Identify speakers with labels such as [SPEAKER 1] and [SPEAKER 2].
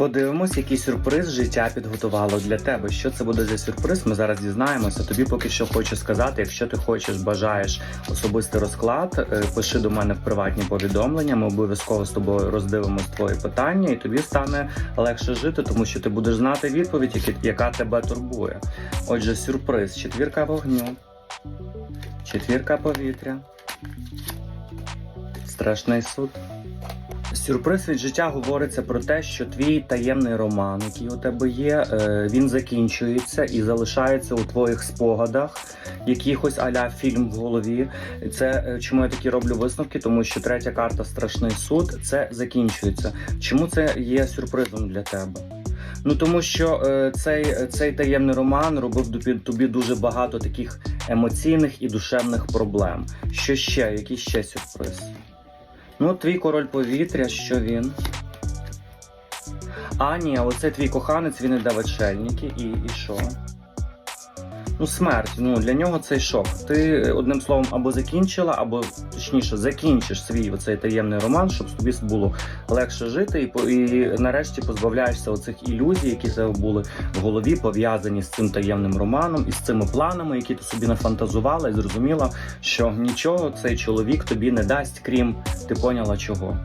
[SPEAKER 1] Подивимось, який сюрприз життя підготувало для тебе. Що це буде за сюрприз? Ми зараз дізнаємося. Тобі поки що хочу сказати, якщо ти хочеш, бажаєш особистий розклад, е, пиши до мене в приватні повідомлення. Ми обов'язково з тобою роздивимось твої питання, і тобі стане легше жити, тому що ти будеш знати відповідь, яка тебе турбує. Отже, сюрприз: четвірка вогню, четвірка повітря, страшний суд. Сюрприз від життя говориться про те, що твій таємний роман, який у тебе є, е, він закінчується і залишається у твоїх спогадах, якихось аля фільм в голові. Це е, чому я такі роблю висновки, тому що третя карта страшний суд це закінчується. Чому це є сюрпризом для тебе? Ну тому що е, цей, цей таємний роман робив тобі, тобі дуже багато таких емоційних і душевних проблем. Що ще? Який ще сюрприз? Ну, твій король повітря, що він? А, ні, оце твій коханець, він іде в очельники, і, і що? Ну, смерть. Ну, для нього цей шок. Ти е, одним словом або закінчила, або точніше закінчиш свій оцей таємний роман, щоб тобі було легше жити, і, і нарешті позбавляєшся оцих ілюзій, які тебе були в голові, пов'язані з цим таємним романом і з цими планами, які ти собі нафантазувала, і зрозуміла, що нічого цей чоловік тобі не дасть, крім ти поняла чого.